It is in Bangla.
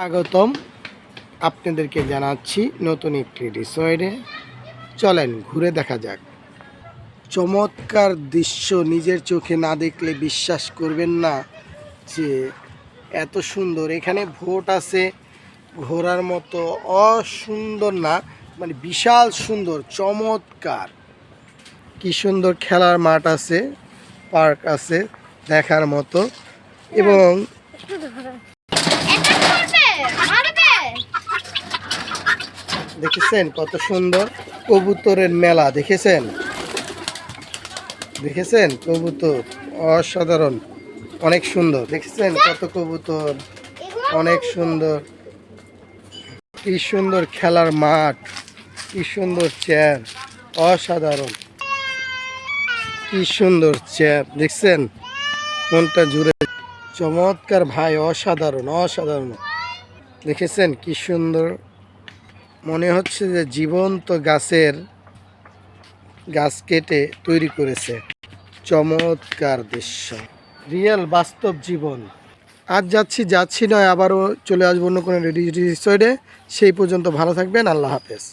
স্বাগতম। আপনাদেরকে জানাচ্ছি নতুন একটি রিসয়েডে চলেন, ঘুরে দেখা যাক। চমৎকার দৃশ্য নিজের চোখে না দেখলে বিশ্বাস করবেন না যে এত সুন্দর। এখানে ভোট আছে, ঘোরার মতো অসুন্দর না মানে বিশাল সুন্দর, চমৎকার। কি সুন্দর খেলার মাঠ আছে, পার্ক আছে, দেখার মতো। এবং দেখেছেন কত সুন্দর কবুতরের মেলা, দেখেছেন? দেখেছেন কবুতর? অসাধারণ, অনেক সুন্দর, দেখেছেন কত কবুতর? অনেক সুন্দর। কি সুন্দর খেলার মাঠ, কি সুন্দর চেয়ার, অসাধারণ। কি সুন্দর চেয়ার, দেখছেন? মনটা জুড়ে চমৎকার ভাই, অসাধারণ অসাধারণ। দেখেছেন কি সুন্দর মনে হচ্ছে যে জীবন্ত গাছের গাছ কেটে তৈরি করেছে চমৎকার দৃশ্য রিয়েল বাস্তব জীবন আজ যাচ্ছি যাচ্ছি নয় আবারও চলে আসব অন্য কোনো রেডি রিসোর্টে সেই পর্যন্ত ভালো থাকবেন আল্লাহ হাফেজ